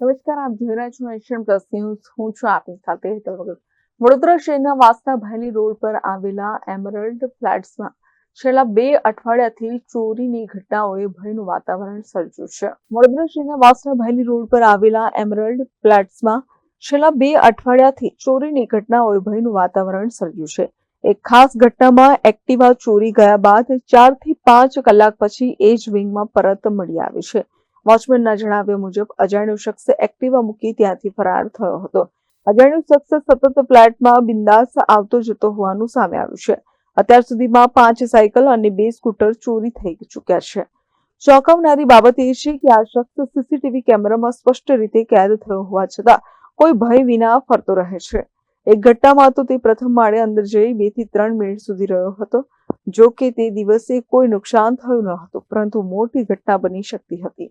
નમસ્કાર, આપ જોઈ રહ્યા છો એશિયન પ્લસ ન્યૂઝ. હું છું આપની સાથે વડોદરા શહેરના વાસના ભાયલી રોડ પર આવેલા એમરલ્ડ ફ્લેટ્સમાં છેલ્લા બે અઠવાડિયાથી ચોરીની ઘટનાઓએ ભયનું વાતાવરણ સર્જ્યું છે. વડોદરા શહેરના વાસના ભાયલી રોડ પર આવેલા એમરલ્ડ ફ્લેટ્સમાં છેલ્લા બે અઠવાડિયાથી ચોરીની ઘટનાઓએ ભયનું વાતાવરણ સર્જ્યું છે. એક ખાસ ઘટનામાં એક્ટિવા ચોરી ગયા બાદ ચારથી પાંચ કલાક પછી એ જ વિંગમાં પરત મળી આવી છે. વોચમેનના જણાવ્યા મુજબ, અજાણ્યો શખ્સ એક્ટિવા મૂકી ત્યાંથી ફરાર થયો હતો. અજાણ્યો શખ્સ સતત ફ્લેટમાં બિંદાસ આવતો જતો હોવાનું સામે આવ્યું છે. અત્યાર સુધીમાં પાંચ સાયકલ અને બે સ્કૂટર ચોરી થઈ ચૂક્યા છે. ચોંકાવનારી બાબત એ છે કે આ શખ્સ સીસીટીવી કેમેરામાં સ્પષ્ટ રીતે કેદ થયો હોવા છતાં કોઈ ભય વિના ફરતો રહે છે. એક ઘટનામાં તો તે પ્રથમ માળે અંદર જઈ બેથી ત્રણ મિનિટ સુધી રહ્યો હતો. જો કે તે દિવસે કોઈ નુકસાન થયું ન હતું, પરંતુ મોટી ઘટના બની શકતી હતી.